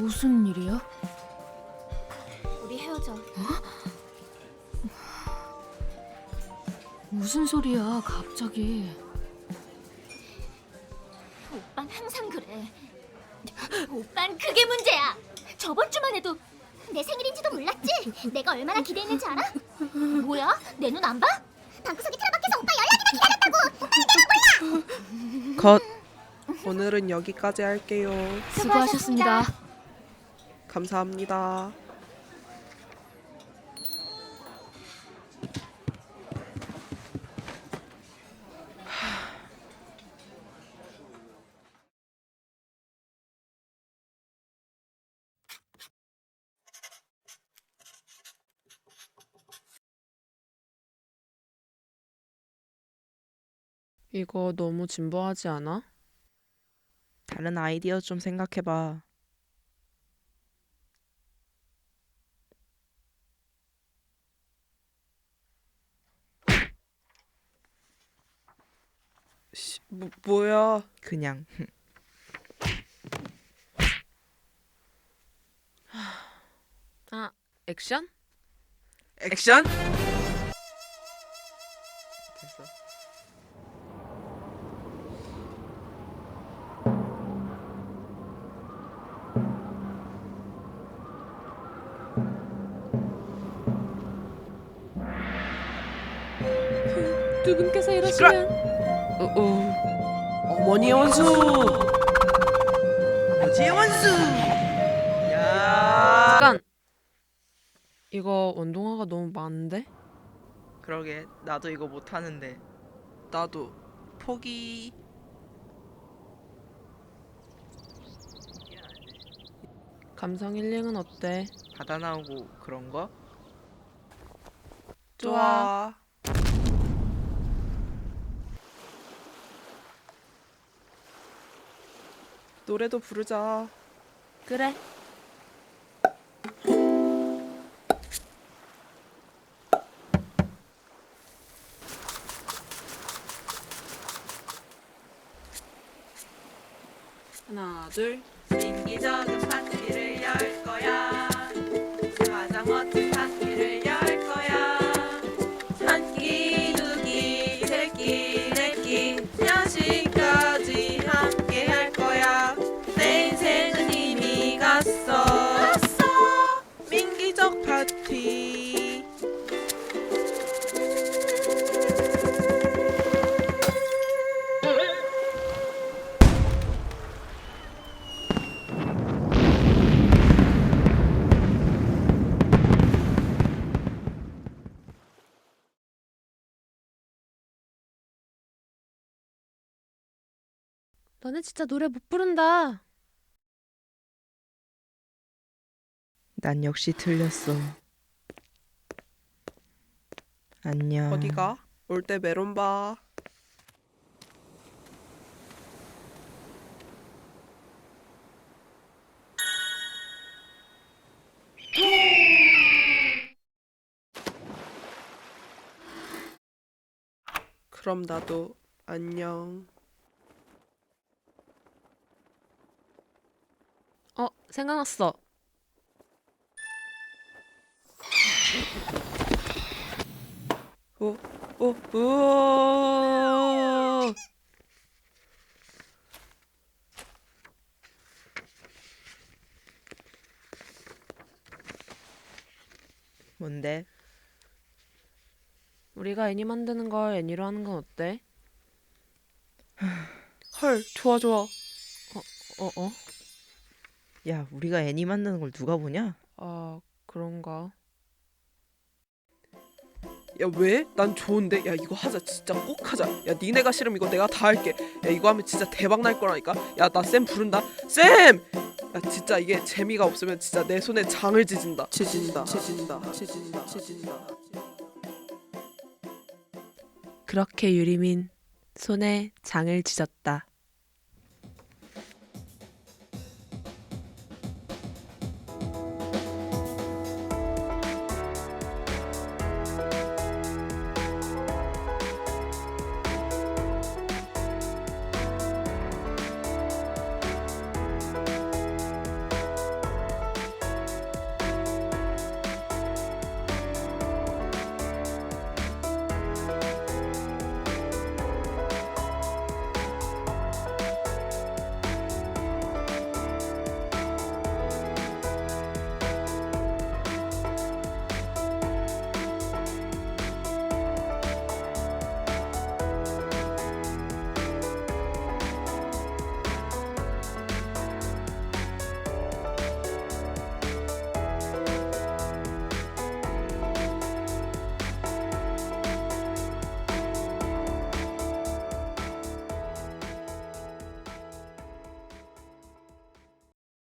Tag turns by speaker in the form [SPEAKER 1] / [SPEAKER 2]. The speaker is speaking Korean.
[SPEAKER 1] 무슨 일이야?
[SPEAKER 2] 우리 헤어져.
[SPEAKER 1] 무슨 소리야, 갑자기.
[SPEAKER 2] 오빤 항상 그래. 오빤 그게 문제야. 저번 주만 해도 내 생일인지도 몰랐지? 내가 얼마나 기대했는지 알아? 뭐야? 내 눈 안 봐? 방구석에 틀어박혀서 오빠 연락이나 기다렸다고! 오빠는 내가 몰라!
[SPEAKER 3] 컷. 오늘은 여기까지 할게요.
[SPEAKER 1] 수고하셨습니다.
[SPEAKER 3] 감사합니다. 이거 너무 진보하지 않아? 다른 아이디어 좀 생각해봐. 씨, 뭐, 뭐야? 그냥. 아, 액션? 액션? 됐어.
[SPEAKER 1] 두 분께서 이러시면
[SPEAKER 3] 어, 어. 어머니의 원수. 아버지의 원수. 야.
[SPEAKER 4] 잠깐. 이거 원동화가 너무 많은데?
[SPEAKER 5] 그러게 나도 이거 못하는데
[SPEAKER 3] 나도 포기.
[SPEAKER 4] 감성 힐링은 어때?
[SPEAKER 5] 바다 나오고 그런 거?
[SPEAKER 3] 좋아. 노래도 부르자.
[SPEAKER 4] 그래. 하나, 둘.
[SPEAKER 5] 인기적인 파티를 열 거야 파티.
[SPEAKER 4] 너네 진짜 노래 못 부른다.
[SPEAKER 5] 난 역시 틀렸어 안녕
[SPEAKER 3] 어디가? 올 때 메론 봐. 그럼 나도 안녕.
[SPEAKER 4] 어, 생각났어.
[SPEAKER 3] 오, 오.
[SPEAKER 5] 뭔데?
[SPEAKER 4] 우리가 애니 만드는 걸 애니로 하는 건 어때?
[SPEAKER 3] 헐, 좋아, 좋아.
[SPEAKER 4] 어, 어?
[SPEAKER 5] 야 우리가 애니 만드는 걸 누가 보냐?
[SPEAKER 4] 아, 그런가?
[SPEAKER 3] 야, 왜? 난 좋은데. 야, 이거 하자. 진짜 꼭 하자. 야, 니네가 싫으면 이거 내가 다 할게. 야, 이거 하면 진짜 대박 날 거라니까. 야, 나 쌤 부른다. 쌤! 야, 진짜 이게 재미가 없으면 진짜 내 손에 장을 지진다. 지진다. 지진다. 지진다. 지진다.
[SPEAKER 4] 그렇게 유리민 손에 장을 찢었다.